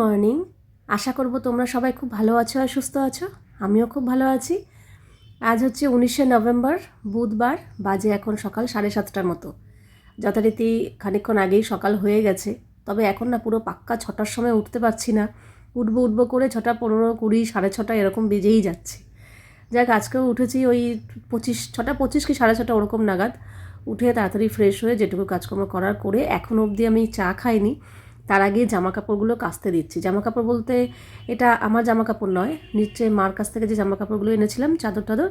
Morning আশা করব তোমরা সবাই খুব ভালো আছো আর সুস্থ আছো। আমিও খুব ভালো আছি। আজ হচ্ছে উনিশে নভেম্বর, বুধবার, বাজে এখন সকাল সাড়ে সাতটার মতো। যথারীতি খানিকক্ষণ আগেই সকাল হয়ে গেছে। তবে এখন না পুরো পাক্কা ছটার সময় উঠতে পারছি না। উঠবো উঠবো করে ছটা পনেরো কুড়ি, সাড়ে ছটা এরকম বেজেই যাচ্ছে। যাক, আজকেও উঠেছি ওই পঁচিশ, ছটা পঁচিশ কি সাড়ে ছটা ওরকম নাগাদ। উঠে তাড়াতাড়ি ফ্রেশ হয়ে যেটুকু কাজকর্ম করার করে এখন অবধি আমি চা খাইনি। তার আগে জামা কাপড়গুলো কাচতে দিচ্ছি। জামা কাপড় বলতে এটা আমার জামা কাপড় নয় নিচে মার কাছ থেকে যে জামা কাপড়গুলো এনেছিলাম, চাদর টাদর,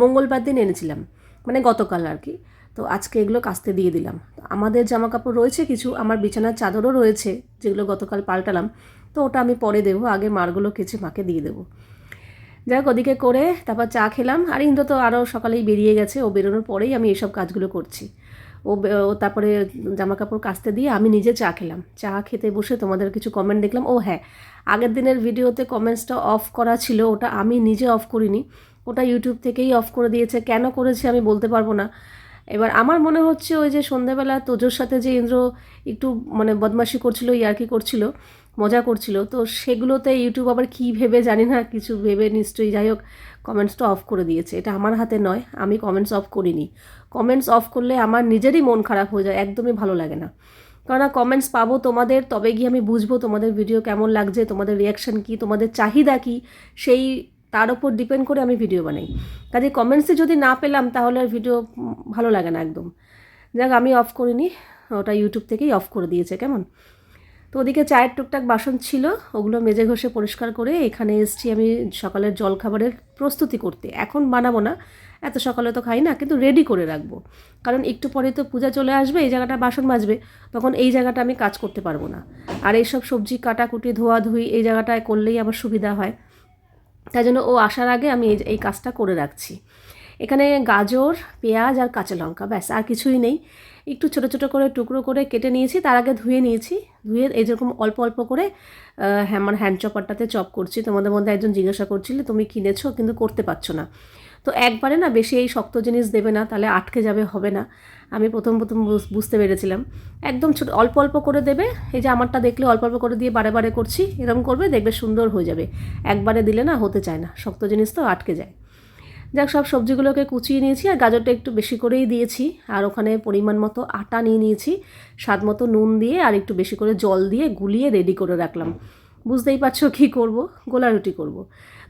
মঙ্গলবার দিন এনেছিলাম মানে গতকাল আর কি। তো আজকে এগুলো কাচতে দিয়ে দিলাম। আমাদের জামা কাপড় রয়েছে কিছু, আমার বিছানার চাদরও রয়েছে, যেগুলো গতকাল পাল্টালাম, তো ওটা আমি পরে দেবো, আগে মারগুলো কেচে মাকে দিয়ে দেবো। যাই হোক, ওদিকে করে তারপর চা খেলাম। আর ইন্দ্র তো আরও সকালেই বেরিয়ে গেছে, ও বেরোনোর পরেই আমি এইসব কাজগুলো করছি। ও তারপরে জামা কাপড় কাচতে দিয়ে আমি নিজে চা খেলাম। চা খেতে বসে তোমাদের কিছু কমেন্ট দেখলাম। ও হ্যাঁ আগের দিনের ভিডিওতে কমেন্টসটা অফ করা ছিল, ওটা আমি নিজে অফ করিনি। ওটা ইউটিউব থেকেই অফ করে দিয়েছে। কেন করেছে আমি বলতে পারব না। এবার আমার মনে হচ্ছে ওই যে সন্ধ্যাবেলা তোজোর সাথে যে ইন্দ্র একটু মানে বদমাশি করছিল, ইয়ার্কি করছিল, মজা করছিল, তো সেগুলোতে ইউটিউব আবার কী ভেবে জানি না, কিছু ভেবে নিশ্চয়ই যাই হোক কমেন্টসটা অফ করে দিয়েছে। এটা আমার হাতে নয়, আমি কমেন্টস অফ করিনি। কমেন্টস অফ করলে আমার নিজেরই মন খারাপ হয়ে যায়, একদমই ভালো লাগে না। কারণ কমেন্টস পাবো তোমাদের, তবে গিয়ে আমি বুঝব তোমাদের ভিডিও কেমন লাগছে, তোমাদের রিয়াকশান কী, তোমাদের চাহিদা কী, সেই তার উপর ডিপেন্ড করে আমি ভিডিও বানাই। কাজে কমেন্টসে যদি না পেলাম তাহলে আর ভিডিও ভালো লাগে না একদম। যাক, আমি অফ করিনি ওটা ইউটিউব থেকেই অফ করে দিয়েছে, কেমন? তো ওদিকে চায়ের টুকটাক বাসন ছিল, ওগুলো মেজে ঘষে পরিষ্কার করে এখানে এসেছি আমি সকালের জলখাবারের প্রস্তুতি করতে। এখন বানাবো না এত সকালে তো খাই না, কিন্তু রেডি করে রাখব। কারণ একটু পরে তো পূজা চলে আসবে, এই জায়গাটা বাসন মাজবে, তখন এই জায়গাটা আমি কাজ করতে পারব না। আর এইসব সবজি কাটাকুটি, ধোয়াধুয়ি, এই জায়গাটায় করলেই আমার সুবিধা হয়। তাই জন্য ও আসার আগে আমি এই এই কাজটা করে রাখছি। এখানে গাজর, পেঁয়াজ আর কাঁচা লঙ্কা, ব্যাস, আর কিছুই নেই। একটু ছোটো ছোটো করে টুকরো করে কেটে নিয়েছি, তার আগে ধুয়ে নিয়েছি। ধুয়ে এই যেরকম অল্প অল্প করে আমার হ্যান্ড চপারটাতে চপ করছি। তোমাদের মধ্যে একজন জিজ্ঞাসা করছিলে, তুমি কিনেছো? কিন্তু করতে পারছ না। তো একবারে না বেশি এই শক্ত জিনিস দেবে না, তাহলে আটকে যাবে, হবে না। আমি প্রথম প্রথম বুঝ- বুঝতে পেরেছিলাম। একদম ছোট, অল্প অল্প করে দেবে, এই যে আমারটা দেখলে অল্প অল্প করে দিয়ে বারে বারে করছি, এরকম করবে, দেখবে সুন্দর হয়ে যাবে। একবারে দিলে না হতে চায় না, শক্ত জিনিস তো আটকে যায়। যাক, সব সবজিগুলোকে কুচিয়ে নিয়েছি, আর গাজরটা একটু বেশি করেই দিয়েছি, আর ওখানে পরিমাণ মতো আটা নিয়ে নিয়েছি, স্বাদ মতো নুন দিয়ে, আর একটু বেশি করে জল দিয়ে গুলিয়ে রেডি করে রাখলাম। বুঝতেই পারছ কী করব? গোলা রুটি করব।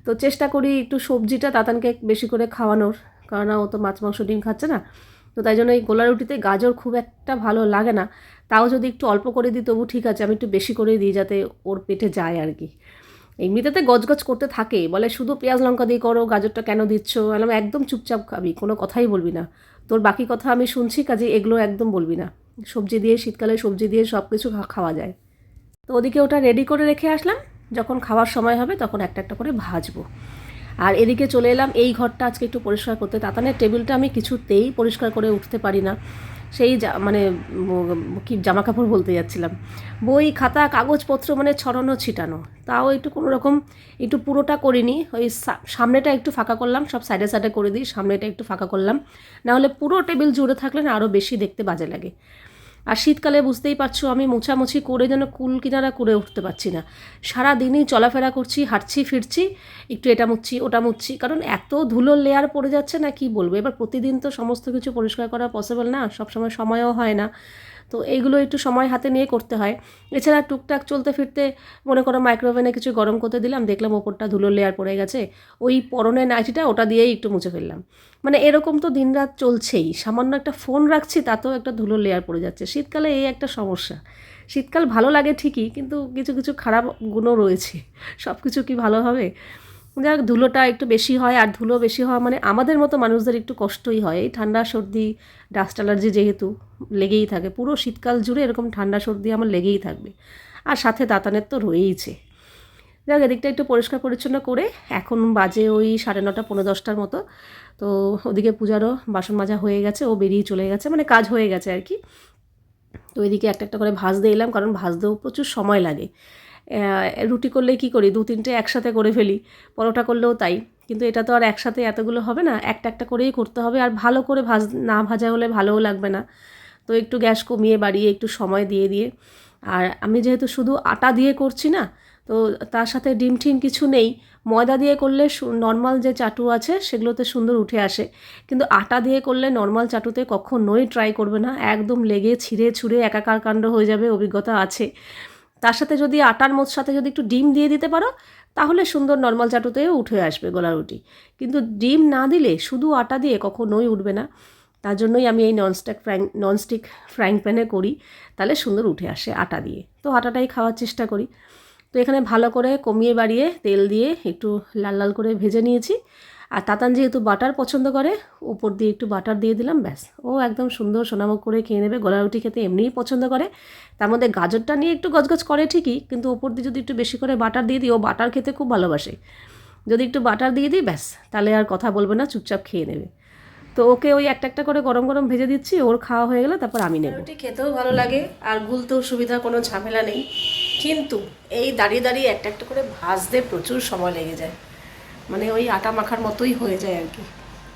তো চেষ্টা করি একটু সবজিটা তাতানকে বেশি করে খাওয়ানোর কারণ ও তো মাছ, মাংস ডিম খাচ্ছে না। তো তাই জন্য এই গোলা রুটিতে গাজর খুব একটা ভালো লাগে না। তাও যদি একটু অল্প করে দিই, তবু ঠিক আছে, আমি একটু বেশি করে দিই যাতে ওর পেটে যায় আর কি। এমনিতে গজগজ করতে থাকে, বলে শুধু পেঁয়াজ, লঙ্কা দিয়ে করো, গাজরটা কেন দিচ্ছ? বললাম, একদম চুপচাপ খাবি, কোনো কথাই বলবি না। তোর বাকি কথা আমি শুনছি, কাজে এগুলো একদম বলবি না। সবজি দিয়ে, শীতকালে সবজি দিয়ে সব কিছু খাওয়া যায়। তো ওদিকে ওটা রেডি করে রেখে আসলাম। যখন খাওয়ার সময় হবে তখন একটা একটা করে ভাজবো। আর এদিকে চলে এলাম, এই ঘরটা আজকে একটু পরিষ্কার করতে। তাতানের টেবিলটা আমি কিছুতেই পরিষ্কার করে উঠতে পারি না। সেই মানে কি জামা কাপড় বলতে যাচ্ছিলাম। বই, খাতা, কাগজপত্র মানে ছড়ানো, ছিটানো। তাও একটু কোনো রকম একটু পুরোটা করিনি। ওই সামনেটা একটু ফাঁকা করলাম, সব সাইডে সাইডে করে দিই, সামনেটা একটু ফাঁকা করলাম। নাহলে পুরো টেবিল জুড়ে থাকলে না আরও বেশি দেখতে বাজে লাগে। আর শীতকালে বুঝতেই পারছ আমি মোছামুছি করে যেন কুল কিনারা করে উঠতে পারছি না। সারা দিনই চলাফেরা করছি, হাঁটছি, ফিরছি, একটু এটা মুচ্ছি ওটা মুচ্ছি কারণ এত ধুলো লেয়ার পড়ে যাচ্ছে না, কি বলব? এবার প্রতিদিন তো সমস্ত কিছু পরিষ্কার করা পসিবল না, সবসময় সময়ও হয় না। তো এইগুলো একটু সময় হাতে নিয়ে করতে হয়। এছাড়া টুকটাক চলতে ফিরতে মনে করো মাইক্রোওভেনে কিছু গরম করতে দিলাম, দেখলাম ওপরটা ধুলোর লেয়ার পড়ে গেছে। ওই পরনের নাইটিটা ওটা দিয়েই একটু মুছে ফেললাম। মানে এরকম তো দিনরাত চলছেই, সামান্য একটা ফোন রাখছি তাতেও একটা ধুলোর লেয়ার পড়ে যাচ্ছে। শীতকালে এই একটা সমস্যা। শীতকাল ভালো লাগে ঠিকই, কিন্তু কিছু কিছু খারাপ গুণও রয়েছে। সব কিছু কি ভালো হবে? যাক, ধুলোটা একটু বেশি হয় আর ধুলো বেশি হওয়া মানে আমাদের মতো মানুষদের একটু কষ্টই হয়। এই ঠান্ডা, সর্দি, ডাস্ট অ্যালার্জি যেহেতু লেগেই থাকে, পুরো শীতকাল জুড়ে এরকম ঠান্ডা, সর্দি আমার লেগেই থাকবে। আর সাথে দাঁতানের তো রয়েইছে। যাক, এদিকটা একটু পরিষ্কার পরিচ্ছন্ন করে এখন বাজে ওই সাড়ে নটা পনেরো দশটার মতো। তো ওদিকে পূজারও বাসন মাজা হয়ে গেছে, ও বেরিয়ে চলে গেছে মানে কাজ হয়ে গেছে আর কি। তো এদিকে একটা একটা করে ভাজতে এলাম, কারণ ভাজতেও প্রচুর সময় লাগে। রুটি করলে কি করি? দু তিনটে একসাথে করে ফেলি। পরোটা করলেও তাই। কিন্তু এটা তো আর একসাথে এতগুলো হবে না। একটা একটা করেই করতে হবে। আর ভালো করে ভাজ, না ভাজা হলে ভালোও লাগবে না। তো একটু গ্যাস কমিয়ে বাড়িয়ে একটু সময় দিয়ে দিয়ে। আর আমি যেহেতু শুধু আটা দিয়ে করছি না, তো তার সাথে ডিম টিম কিছু নেই। ময়দা দিয়ে করলে নর্মাল যে চাটু আছে, সেগুলোতে সুন্দর উঠে আসে। কিন্তু আটা দিয়ে করলে নর্মাল চাটুতে কখনোই ট্রাই করবে না। একদম লেগে ছিঁড়ে ছুঁড়ে একাকার কাণ্ড হয়ে যাবে, অভিজ্ঞতা আছে। তার সাথে যদি আটার মধ্যে সাথে যদি একটু ডিম দিয়ে দিতে পারো, তাহলে সুন্দর নর্মাল চাটুতেও উঠে আসবে গোলা রুটি। কিন্তু ডিম না দিলে শুধু আটা দিয়ে কখনোই উঠবে না। তার জন্যই আমি এই ননস্টিক ফ্রাইং ননস্টিক ফ্রাইং প্যানে করি, তাহলে সুন্দর উঠে আসে আটা দিয়ে। তো আটাটাই খাওয়ার চেষ্টা করি। তো এখানে ভালো করে কমিয়ে বাড়িয়ে তেল দিয়ে একটু লাল লাল করে ভেজে নিয়েছি। আর তাতান যেহেতু বাটার পছন্দ করে, উপর দিয়ে একটু বাটার দিয়ে দিলাম, ব্যাস। ও একদম সুন্দর সোনামুখ করে খেয়ে নেবে গলা রুটি খেতে এমনিই পছন্দ করে। তার মধ্যে গাজরটা নিয়ে একটু গজগজ করে ঠিকই, কিন্তু উপর দিয়ে যদি একটু বেশি করে বাটার দিয়ে দিই, ও বাটার খেতে খুব ভালোবাসে। যদি একটু বাটার দিয়ে দিই, ব্যাস, তাহলে আর কথা বলবে না, চুপচাপ খেয়ে নেবে। তো ওকে ওই একটা একটা করে গরম গরম ভেজে দিচ্ছি, ওর খাওয়া হয়ে গেলে তারপর আমি নেব। খেতেও ভালো লাগে, আর গুলতেও সুবিধা, কোনো ঝামেলা নেই। কিন্তু এই দাঁড়িয়ে দাঁড়িয়ে একটা একটা করে ভাজতে প্রচুর সময় লেগে যায়। মানে ওই আটা মাখার মতোই হয়ে যায় আর কি।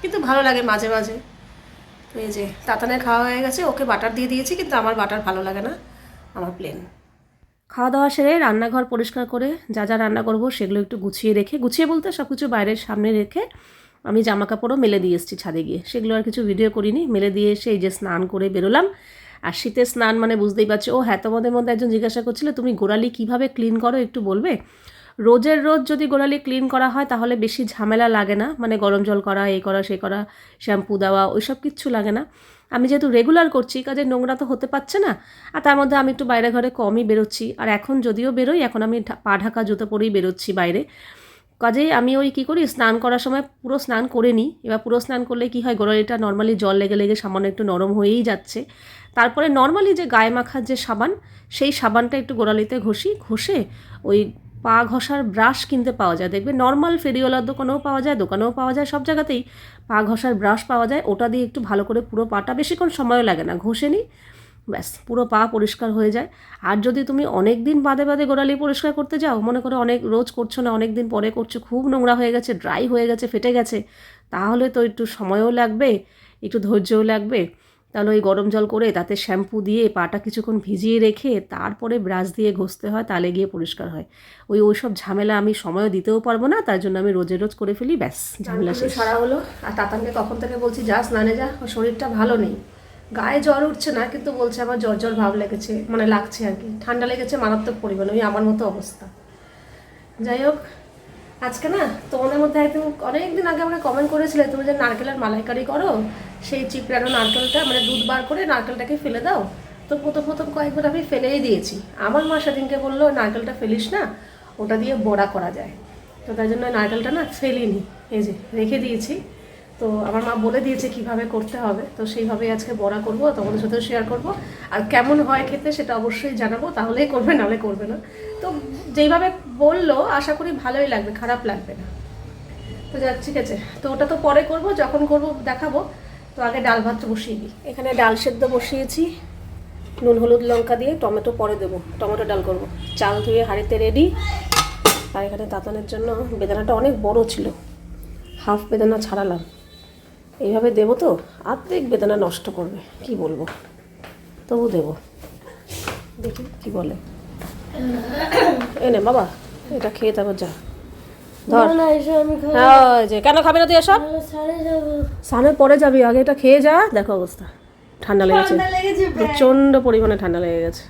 কিন্তু ভালো লাগে মাঝে মাঝে। তো এই যে তাতানের খাওয়া হয়ে গেছে, ওকে বাটার দিয়ে দিয়েছি, কিন্তু আমার বাটার ভালো লাগে না, আমার প্লেন খাওয়া দাওয়া সেরে রান্নাঘর পরিষ্কার করে যা যা রান্না করব সেগুলো একটু গুছিয়ে রেখে, গুছিয়ে বলতে সব কিছু বাইরের সামনে রেখে আমি জামা কাপড়ও মেলে দিয়ে এসেছি ছাদে গিয়ে। সেগুলো আর কিছু ভিডিও করিনি, মেলে দিয়ে এসে এই যে স্নান করে বেরোলাম। আর শীতের স্নান মানে বুঝতেই পারছ, ও হ্যাঁ তোমাদের মধ্যে একজন জিজ্ঞাসা করছিল, তুমি গোড়ালি কীভাবে ক্লিন করো, একটু বলবে? রোজের রোজ যদি গোড়ালি ক্লিন করা হয়, তাহলে বেশি ঝামেলা লাগে না। মানে গরম জল করা এই করা, সে করা শ্যাম্পু দেওয়া, ওইসব কিচ্ছু লাগে না। আমি যেহেতু রেগুলার করছি কাজে নোংরা তো হতে পারছে না। আর তার মধ্যে আমি একটু বাইরে ঘরে কমই বেরোচ্ছি। আর এখন যদিও বেরোই, এখন আমি পা ঢাকা জুতো পরেই বেরোচ্ছি বাইরে। কাজেই আমি ওই কী করি, স্নান করার সময় পুরো স্নান করে নিই। এবার পুরো স্নান করলে কী হয়, গোড়ালিটা নর্মালি জল লেগে লেগে সামান্য একটু নরম হয়েই যাচ্ছে। তারপরে নর্মালি যে গায়ে মাখার যে সাবান, সেই সাবানটা একটু গোড়ালিতে ঘষি, ঘষে ওই পা ঘষার ব্রাশ কিনতে পাওয়া যায়। দেখবে নর্মাল ফেরিওয়ালার দোকানেও পাওয়া যায়, দোকানেও পাওয়া যায়, সব জায়গাতেই পা ঘষার ব্রাশ পাওয়া যায়। ওটা দিয়ে একটু ভালো করে পুরো পাটা, বেশিক্ষণ সময়ও লাগে না, ঘষে নিই, ব্যাস, পুরো পা পরিষ্কার হয়ে যায়। আর যদি তুমি অনেক দিন বাদে বাদে গোড়ালি পরিষ্কার করতে যাও, মনে করো অনেক রোজ করছ না, অনেক দিন পরে করছ, খুব নোংরা হয়ে গেছে ড্রাই হয়ে গেছে, ফেটে গেছে, তাহলে তো একটু সময়ও লাগবে, একটু ধৈর্যও লাগবে। তাহলে ওই গরম জল করে তাতে শ্যাম্পু দিয়ে পাটা কিছুক্ষণ ভিজিয়ে রেখে তারপরে ব্রাশ দিয়ে ঘষতে হয় তাহলে গিয়ে পরিষ্কার হয়। ওই ওই সব ঝামেলা আমি সময়ও দিতেও পারব না তার জন্য আমি রোজে রোজ করে ফেলি ব্যাস ঝামেলা শেষ। সারা হলো। আর তাতানকে কখন থেকে বলছি যা স্নানে যা ওর শরীরটা ভালো নেই। গায়ে জ্বর উঠছে না কিন্তু বলছে আমার জ্বর জ্বর ভাব লেগেছে মানে লাগছে আর কি। ঠান্ডা লেগেছে মারাত্মক পরিমাণে ওই আমার মতো অবস্থা। যাই হোক আজকে না তোমাদের মধ্যে একদম অনেকদিন আগে আমাকে কমেন্ট করেছিলে, তুমি যে নারকেলের মালাইকারি করো, সেই চিপড়ানো নারকেলটা মানে দুধ বার করে নারকেলটাকে ফেলে দাও। তো প্রথম প্রথম কয়েকবার আমি ফেলেই দিয়েছি। আমার মা সেদিনকে বলল, নারকেলটা ফেলিস না, ওটা দিয়ে বড়া করা যায়। তো তাই জন্য নারকেলটা না ফেলিনি, এই যে রেখে দিয়েছি। তো আমার মা বলে দিয়েছে কীভাবে করতে হবে, তো সেইভাবেই আজকে বড়া করব, তোমাদের সাথেও শেয়ার করব। আর কেমন হয় খেতে সেটা অবশ্যই জানাব, তাহলেই করবে, নাহলে করবে না। তো যেইভাবে বলল, আশা করি ভালোই লাগবে, খারাপ লাগবে না। তো যাক ঠিক আছে। তো ওটা তো পরে করব, যখন করব দেখাবো। তো আগে ডাল ভাতটা বসিয়ে দিই। এখানে ডাল সেদ্ধ বসিয়েছি। নুন, হলুদ, লঙ্কা দিয়ে টমেটো পরে দেবো। টমেটো ডাল করব। চাল ধুয়ে হাঁড়িতে রেডি। আর এখানে তাতানের জন্য বেদানাটা অনেক বড় ছিল। হাফ বেদানা ছাড়ালাম। এইভাবে দেবো তো, আর্ধেক বেদানা নষ্ট করবে। কি বলব? তবু দেবো। দেখি কি বলে। এনে বাবা এটা খেয়ে তারপর যা। ধর। হ্যাঁ, যে কেন খাবি না তুই এসব? সামনে পরে যাবি আগে এটা খেয়ে যা দেখো অবস্থা। ঠান্ডা লেগেছে। প্রচণ্ড পরিমাণে ঠান্ডা লেগে গেছে।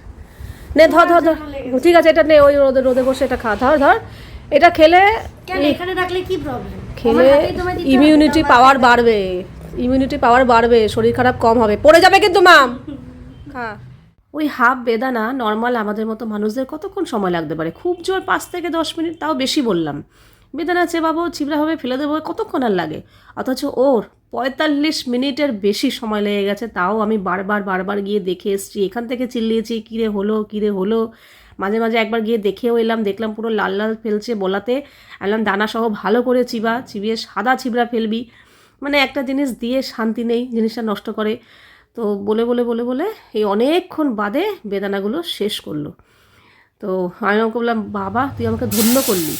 নে ধর ধর ধর। ঠিক আছে এটা নে ওই রোদে রোদে বসে এটা খা ধর ধর। এটা খেলে এখানে রাখলে কি প্রবলেম খেলে ইমিউনিটি পাওয়ার বাড়বে। ইমিউনিটি পাওয়ার বাড়বে শরীর খারাপ কম হবে। পড়ে যাবে কিন্তু মাম খা। ওই হাফ বেদানা নর্মাল আমাদের মতো মানুষদের কতক্ষণ সময় লাগতে পারে? খুব জোর পাঁচ থেকে দশ মিনিট, তাও বেশি বললাম। বেদানা চেবাবো চিবড়াভাবে ফেলে দেবো, কতক্ষণ আর লাগে? অথচ ওর পঁয়তাল্লিশ মিনিটের বেশি সময় লেগে গেছে, তাও আমি বারবার বারবার গিয়ে দেখে এসেছি। এখান থেকে চিল্লিয়েছি, কিরে হলো কিরে হলো? মাঝে মাঝে একবার গিয়ে দেখেও এলাম, দেখলাম পুরো লাল লাল ফেলছে বলাতে। এলাম দানা সহ ভালো করে চিবা, চিবিয়ে সাদা ছিবড়া ফেলবি। মানে একটা জিনিস দিয়ে শান্তি নেই, জিনিসটা নষ্ট করে। তো বলে বলে বলে বলে এই অনেকক্ষণ বাদে বেদানাগুলো শেষ করল। তো আমি আমাকে বললাম বাবা, তুই আমাকে ধন্য করলি।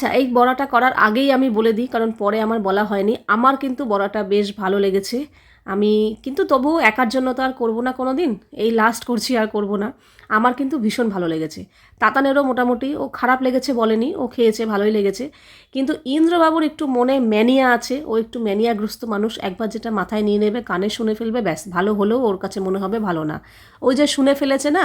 আচ্ছা এই বড়াটা করার আগেই আমি বলে দিই, কারণ পরে আমার বলা হয়নি। আমার কিন্তু বড়াটা বেশ ভালো লেগেছে। আমি কিন্তু তবুও একার জন্য তো আর করব না কোনো দিন এই লাস্ট করছি আর করব না। আমার কিন্তু ভীষণ ভালো লেগেছে। তাতানেরও মোটামুটি, ও খারাপ লেগেছে বলেনি, ও খেয়েছে, ভালোই লেগেছে। কিন্তু ইন্দ্রবাবুর একটু মনে ম্যানিয়া আছে, ও একটু ম্যানিয়াগ্রস্ত মানুষ, একবার যেটা মাথায় নিয়ে নেবে, কানে শুনে ফেলবে, ব্যাস, ভালো হলেও ওর কাছে মনে হবে ভালো না। ওই যে শুনে ফেলেছে না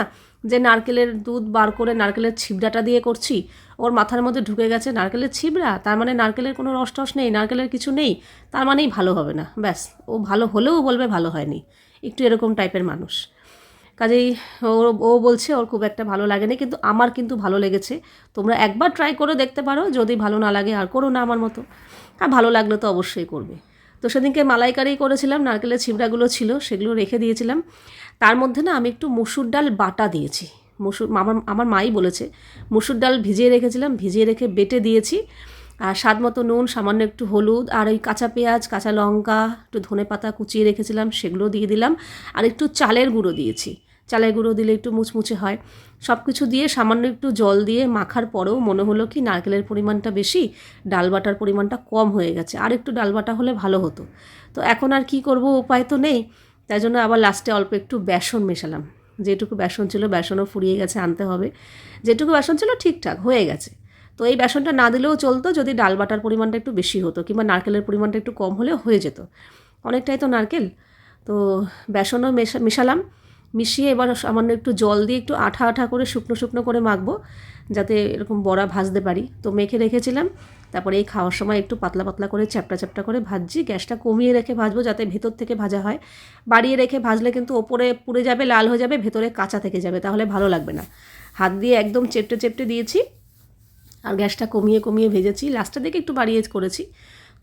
যে নারকেলের দুধ বার করে নারকেলের ছিবড়াটা দিয়ে করছি, ওর মাথার মধ্যে ঢুকে গেছে নারকেলের ছিবড়া, তার মানে নারকেলের কোনো রস টস নেই, নারকেলের কিছু নেই, তার মানেই ভালো হবে না, ব্যাস, ও ভালো হলেও বলবে ভালো হয়নি, একটু এরকম টাইপের মানুষ। কাজেই ও বলছে ওর খুব একটা ভালো লাগেনি, কিন্তু আমার কিন্তু ভালো লেগেছে, তোমরা একবার ট্রাই করে দেখতে পারো, যদি ভালো না লাগে আর করো না আমার মতো। আর ভালো লাগলে তো অবশ্যই করবে। তো সেদিনকে মালাইকারি করেছিলাম, নারকেলের ছিমড়াগুলো ছিল, সেগুলো রেখে দিয়েছিলাম। তার মধ্যে না আমি একটু মুসুর ডাল বাটা দিয়েছি। মুসুর আমার আমার মাই বলেছে, মুসুর ডাল ভিজিয়ে রেখেছিলাম, ভিজিয়ে রেখে বেটে দিয়েছি। আর স্বাদ মতো নুন, সামান্য একটু হলুদ আর ওই কাঁচা পেঁয়াজ, কাঁচা লঙ্কা, একটু ধনে পাতা কুচিয়ে রেখেছিলাম, সেগুলো দিয়ে দিলাম। আর একটু চালের গুঁড়ো দিয়েছি। চালের গুঁড়ো দিলে একটু মুচমুচে হয়। সব কিছু দিয়ে সামান্য একটু জল দিয়ে মাখার পরেও মনে হলো কি নারকেলের পরিমাণটা বেশি, ডাল বাটার পরিমাণটা কম হয়ে গেছে। আর একটু ডাল বাটা হলে ভালো হতো। তো এখন আর কি করব উপায় তো নেই। তাই জন্য আবার লাস্টে অল্প একটু বেসন মেশালাম। যেটুকু বেসন ছিল বেসনও ফুরিয়ে গেছে আনতে হবে। যেটুকু বেসন ছিল ঠিকঠাক হয়ে গেছে। তো এই বেসনটা না দিলেও চলতো, যদি ডাল বাটার পরিমাণটা একটু বেশি হতো কিংবা নারকেলের পরিমাণটা একটু কম হলেও হয়ে যেত। অনেকটাই তো নারকেল। তো বেসনও মেশা, মেশালাম। মিশিয়ে এবার সামান্য একটু জল দিয়ে একটু আঠা আঠা করে শুকনো শুকনো করে মাখবো, যাতে এরকম বড়া ভাজতে পারি। তো মেখে রেখেছিলাম, তারপরে এই খাওয়ার সময় একটু পাতলা পাতলা করে চ্যাপটা চ্যাপটা করে ভাজছি। গ্যাসটা কমিয়ে রেখে ভাজবো যাতে ভেতর থেকে ভাজা হয়। বাড়িয়ে রেখে ভাজলে কিন্তু ওপরে পুড়ে যাবে, লাল হয়ে যাবে, ভেতরে কাঁচা থেকে যাবে, তাহলে ভালো লাগবে না। হাত দিয়ে একদম চেপটে চেপটে দিয়েছি আর গ্যাসটা কমিয়ে কমিয়ে ভেজেছি। লাস্টের দিকে একটু বাড়িয়ে করেছি।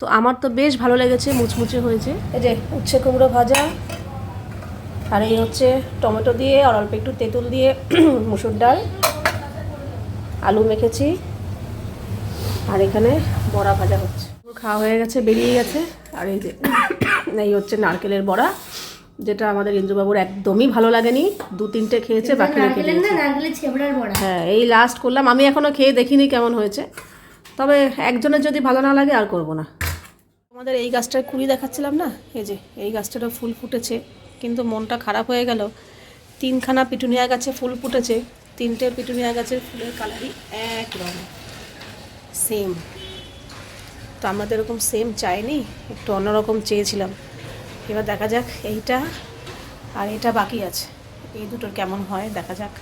তো আমার তো বেশ ভালো লেগেছে, মুচমুচে হয়েছে। এই যে উচ্ছে কুমড়ো ভাজা আর এই হচ্ছে টমেটো দিয়ে আর অল্প একটু তেঁতুল দিয়ে মুসুর ডাল আলু মেখেছি আর এখানে বড়া ভাজা হচ্ছে। খাওয়া হয়ে গেছে বেরিয়ে গেছে। আর এই যে এই হচ্ছে নারকেলের বড়া যেটা আমাদের ইন্দ্রবাবুর একদমই ভালো লাগেনি। দু তিনটে খেয়েছে বাকি রেখে হ্যাঁ এই লাস্ট করলাম। আমি এখনও খেয়ে দেখিনি কেমন হয়েছে। তবে একজনের যদি ভালো না লাগে আর করব না। আমাদের এই গাছটার কুড়ি দেখাচ্ছিলাম না? এই যে এই গাছটারও ফুল ফুটেছে। কিন্তু মনটা খারাপ হয়ে গেল। তিনখানা পিটুনিয়া গাছে ফুল ফুটেছে। তিনটে পিটুনিয়া গাছের ফুলের কালারই এক রঙ সেম তো আমরা তো এরকম সেম চাইনি একটু অন্যরকম চেয়েছিলাম। এবার দেখা যাক এইটা আর এটা বাকি আছে। এই দুটোর কেমন হয়, দেখা যাক।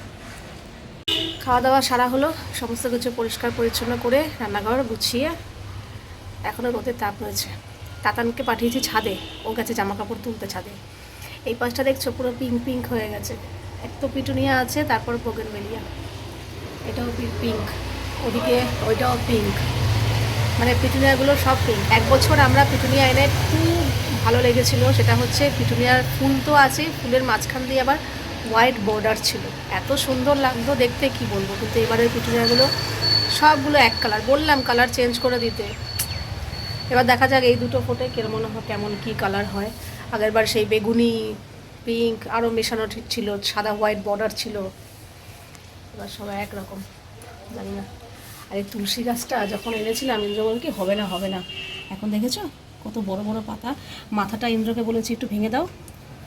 খাওয়া দাওয়া সারা হলো, সমস্ত কিছু পরিষ্কার পরিচ্ছন্ন করে রান্নাঘর গুছিয়ে এখনও রোদের তাপ রয়েছে। তাতানকে পাঠিয়েছি ছাদে, ও গেছে জামা কাপড় তুলতে ছাদে। এই পাশটা দেখছ, পুরো পিঙ্ক পিঙ্ক হয়ে গেছে। এক তো পিটুনিয়া আছে, তারপর বোগেনভেলিয়া এটাও পিঙ্ক ওদিকে ওইটাও পিঙ্ক মানে পিটুনিয়াগুলো সব পিঙ্ক এক বছর আমরা পিটুনিয়া এনে খুব ভালো লেগেছিল, সেটা হচ্ছে পিটুনিয়ার ফুল তো আছে, ফুলের মাঝখান দিয়ে আবার হোয়াইট বর্ডার ছিল। এত সুন্দর লাগতো দেখতে, কি বলব? কিন্তু এবারের পিটুনিয়াগুলো সবগুলো এক কালার বললাম কালার চেঞ্জ করে দিতে। এবার দেখা যাক এই দুটো ফোটে কেমন কেমন কি কালার হয়। আগেরবার সেই বেগুনি পিঙ্ক আরও মেশানো ঠিক ছিল, সাদা হোয়াইট বর্ডার ছিল। এবার সবাই একরকম, জানি না। আর এই তুলসী গাছটা যখন এনেছিলাম, ইন্দ্র বল কি হবে না হবে না। এখন দেখেছ? কত বড় বড় পাতা। মাথাটা ইন্দ্রকে বলেছি, একটু ভেঙে দাও,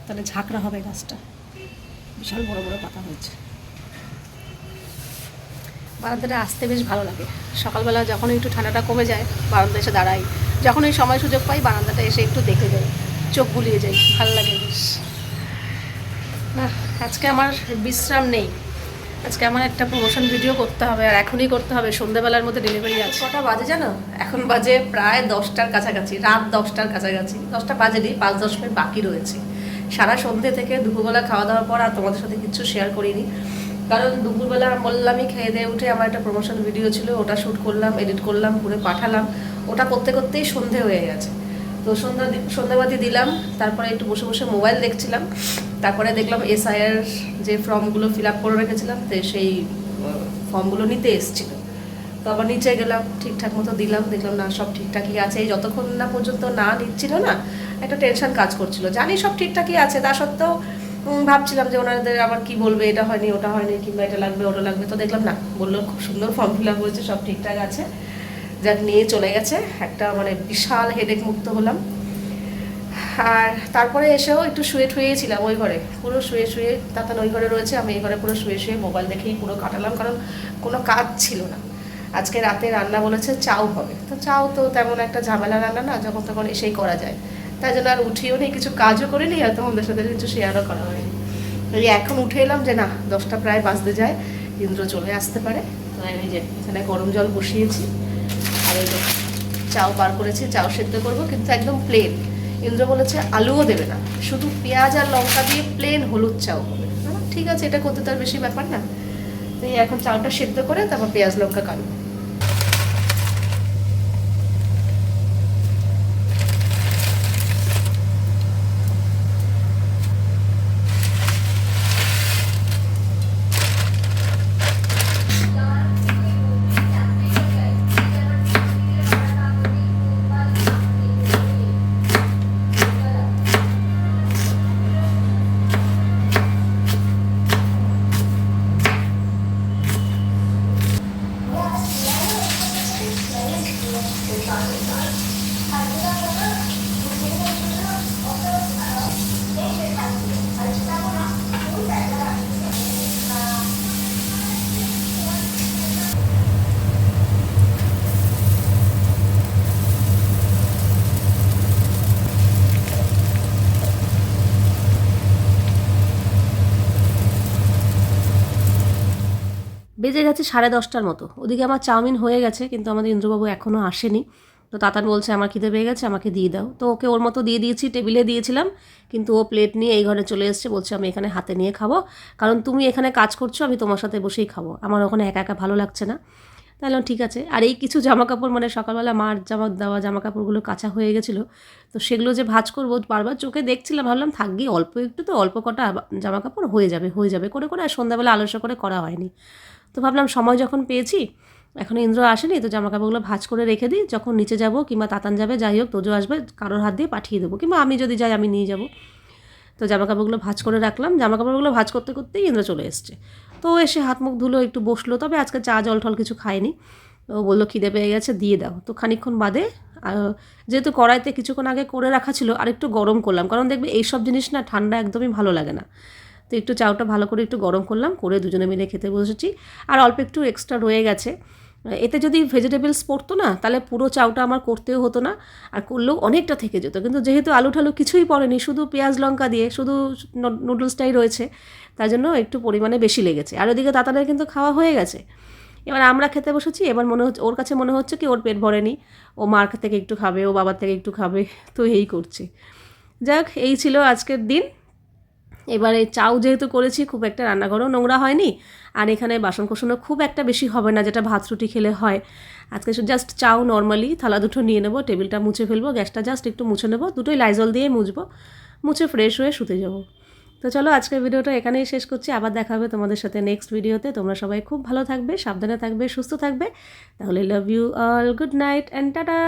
তাহলে ঝাঁকড়া হবে গাছটা। বিশাল বড় বড় পাতা হয়েছে। বারান্দাটা আসতে বেশ ভালো লাগে। সকালবেলা যখন একটু ঠান্ডাটা কমে যায় বারান্দা এসে দাঁড়াই। যখন এই সময় সুযোগ পাই, বারান্দাটা এসে একটু দেখে যাই। চোখ বুলিয়ে যাই, ভালো লাগে বেশ আজকে আমার বিশ্রাম নেই। আজকে আমার একটা প্রমোশন ভিডিও করতে হবে আর এখনই করতে হবে সন্ধ্যাবেলার মধ্যে ডেলিভারি আছে। কটা বাজে জানো? এখন বাজে প্রায় দশটার কাছাকাছি, রাত দশটার কাছাকাছি। দশটা বাজে বাজেনি, পাঁচ দশ মিনিট বাকি রয়েছে। সারা সন্ধ্যে থেকে দুপুরবেলা খাওয়া দাওয়ার পর আর তোমাদের সাথে কিছু শেয়ার করিনি। কারণ দুপুরবেলা বললামই খেয়ে দিয়ে উঠে আমার একটা প্রমোশন ভিডিও ছিল, ওটা শ্যুট করলাম এডিট করলাম, করে পাঠালাম। ওটা করতে করতেই সন্ধে হয়ে গেছে। তো সন্ধ্যা সন্ধ্যাবাতি দিলাম, তারপরে একটু বসে বসে মোবাইল দেখছিলাম, তারপরে দেখলাম এসআইয়ের যে ফর্মগুলো ফিল আপ করে রেখেছিলাম, তো সেই ফর্মগুলো নিতে এসেছিল। তো আবার নিচে গেলাম, ঠিকঠাক মতো দিলাম, দেখলাম না সব ঠিকঠাকই আছে। এই যতক্ষণ না পর্যন্ত না নিচ্ছিল না, একটা টেনশন কাজ করছিল। জানি সব ঠিকঠাকই আছে, তা সত্ত্বেও ভাবছিলাম যে ওনাদের আবার কি বলবে, এটা হয়নি, ওটা হয়নি, কিংবা এটা লাগবে, ওটা লাগবে। তো দেখলাম না, বলল খুব সুন্দর ফর্ম ফিল আপ হয়েছে, সব ঠিকঠাক আছে। যাক, নিয়ে চলে গেছে। একটা মানে বিশাল হেডেক মুক্ত হলাম। আর তারপরে এসেও একটু শুয়ে ঠুয়েছিলাম ওই ঘরে। পুরো শুয়ে শুয়ে তাতান ওই ঘরে রয়েছে, আমি এই ঘরে পুরো শুয়ে শুয়ে মোবাইল দেখেই পুরো কাটালাম, কারণ কোনো কাজ ছিল না। আজকে রাতে রান্না বলেছে চাও হবে। তো চাও তো তেমন একটা ঝামেলা রান্না না, যখন তখন এসেই করা যায়। তাই জন্য আর উঠিও নেই, কিছু কাজও করিনি আর তোমাদের সাথে কিছু শেয়ারও করা হয়নি। এই এখন উঠে এলাম যে না, দশটা প্রায় বাজতে যায়, ইন্দ্র চলে আসতে পারে। তো আমি যে এখানে গরম জল বসিয়েছি। আর চাও বার করেছি, চাও সেদ্ধ করব, কিন্তু একদম প্লেন ইন্দ্র বলেছে, আলুও দেবে না। শুধু পেঁয়াজ আর লঙ্কা দিয়ে প্লেন হলুদ চাও হবে। ঠিক আছে, এটা করতে তার বেশি ব্যাপার না। এই এখন চাউটা সেদ্ধ করে তারপর পেঁয়াজ, লঙ্কা কাটবো বেজে গেছে সাড়ে দশটার মতো। ওদিকে আমার চাউমিন হয়ে গেছে, কিন্তু আমাদের ইন্দ্রবাবু এখনও আসেনি। তো তাতান বলছে, আমার খিদে পেয়ে গেছে, আমাকে দিয়ে দাও। তো ওকে ওর মতো দিয়ে দিয়েছি, টেবিলে দিয়েছিলাম, কিন্তু ও প্লেট নিয়ে এই ঘরে চলে এসছে, বলছে, আমি এখানে হাতে নিয়ে খাব। কারণ তুমি এখানে কাজ করছ, আমি তোমার সাথে বসেই খাব। আমার ওখানে একা একা ভালো লাগছে না। তাহলে ঠিক আছে। আর এই কিছু জামা কাপড় মানে সকালবেলা মার জামা দেওয়া জামা কাপড়গুলো কাঁচা হয়ে গেছিল, তো সেগুলো যে ভাজ করব, বারবার চোখে দেখছিলাম, ভাবলাম থাকবি অল্প একটু তো অল্প কটা জামা কাপড় হয়ে যাবে হয়ে যাবে। করে করে আর সন্ধ্যাবেলা আলস্য করে করা হয়নি। তো ভাবলাম সময় যখন পেয়েছি, এখন ইন্দ্র আসেনি, তো জামা কাপড়গুলো ভাজ করে রেখে দিই, যখন নিচে যাব কিংবা তাতান যাবে, যাই হোক, তোজো আসবে, কারোর হাত দিয়ে পাঠিয়ে দেবো, কিংবা আমি যদি যাই, আমি নিয়ে যাব। তো জামা কাপড়গুলো ভাজ করে রাখলাম জামা কাপড়গুলো ভাজ করতে করতেই ইন্দ্র চলে এসছে। তো এসে হাত মুখ ধুলো, একটু বসল, তবে আজকে চা, জল, টল কিছু খায়নি। ও বলল, খিদে পেয়ে গেছে, দিয়ে দাও। তো খানিকক্ষণ বাদে যেহেতু কড়াইতে কিছুক্ষণ আগে করে রাখা ছিল আর একটু গরম করলাম, কারণ দেখবে এইসব জিনিস না, ঠান্ডা একদমই ভালো লাগে না। তো একটু চাউটা ভালো করে একটু গরম করলাম, করে দুজনে মিলে খেতে বসেছি। আর অল্প একটু এক্সট্রা রয়ে গেছে। এতে যদি ভেজিটেবলস পড়তো না, তাহলে পুরো চাউটা আমার করতেও হতো না, আর করলেও অনেকটা থেকে যেত। কিন্তু যেহেতু আলু ঠালু কিছুই পড়েনি, শুধু পেঁয়াজ, লঙ্কা দিয়ে, শুধু নুডলসটাই রয়েছে তাই জন্য একটু পরিমাণে বেশি লেগেছে। আর ওদিকে তাতাদের কিন্তু খাওয়া হয়ে গেছে। এবার আমরা খেতে বসেছি, এবার মনে হচ্ছে, ওর কাছে মনে হচ্ছে কি ওর পেট ভরেনি। ও মার থেকে একটু খাবে, ও বাবার থেকে একটু খাবে, তো এই করছে। যাক এই ছিল আজকের দিন। এবারে চাউ যেহেতু করেছি, খুব একটা রান্নাঘরও নোংরা হয়নি। আর এখানে বাসন কোসনও খুব একটা বেশি হবে না, যেটা ভাত রুটি খেলে হয়। আজকে জাস্ট চাউ নর্মালি থালা দুটো নিয়ে নেব, টেবিলটা মুছে ফেলব, গ্যাসটা জাস্ট একটু মুছে নেব, দুটোই লাইজল দিয়ে মুছবো, মুছে ফ্রেশ হয়ে শুতে যাব। তো চলো আজকের ভিডিওটা এখানেই শেষ করছি, আবার দেখা হবে তোমাদের সাথে নেক্সট ভিডিওতে। তোমরা সবাই খুব ভালো থাকবে, সাবধানে থাকবে, সুস্থ থাকবে। তাহলে love you all good night and tata